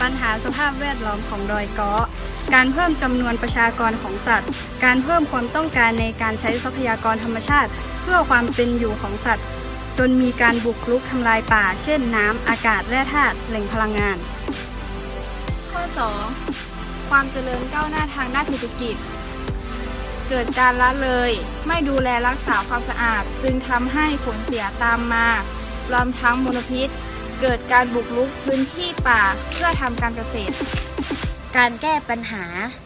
ปัญหาสภาพแวดล้อมของดอยเกาะ การเพิ่มจำนวนประชากรของสัตว์ การเพิ่มความต้องการในการใช้ทรัพยากรธรรมชาติ เพื่อความเป็นอยู่ของสัตว์ จนมีการบุกรุกทำลายป่า เช่นน้ำ อากาศ แร่ธาตุ แหล่งพลังงาน ข้อ 2. ความเจริญก้าวหน้าทางด้านเศรษฐกิจ เกิดการละเลย ไม่ดูแลรักษาความสะอาด จึงทำให้ผลเสียตามมารวมทั้งมลพิษ เกิดการบุกรุกพื้นที่ป่าเพื่อทำการเกษตร การแก้ปัญหา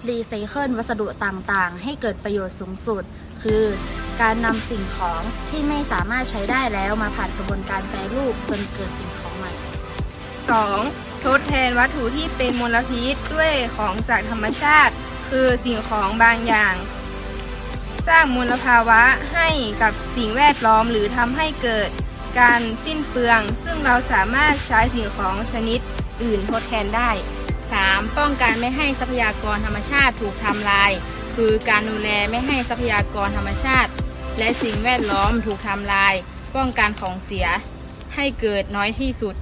รีไซเคิลวัสดุต่างๆ ให้เกิดประโยชน์สูงสุด คือการนำสิ่งของที่ไม่สามารถใช้ได้แล้วมาผ่านกระบวนการแปรรูปจนเกิดสิ่งของใหม่ 2. ทดแทนวัตถุที่เป็นมลพิษด้วยของจากธรรมชาติ คือสิ่งของบางอย่าง สร้างมลภาวะให้กับสิ่งแวดล้อมหรือทำให้เกิด การสิ้นเปลือง ซึ่งเราสามารถใช้สิ่งของชนิดอื่นทดแทนได้ 3. ป้องกันไม่ให้ทรัพยากรธรรมชาติถูกทำลาย คือการดูแลไม่ให้ทรัพยากรธรรมชาติ และสิ่งแวดล้อมถูกทำลาย ป้องกันของเสียให้เกิดน้อยที่สุด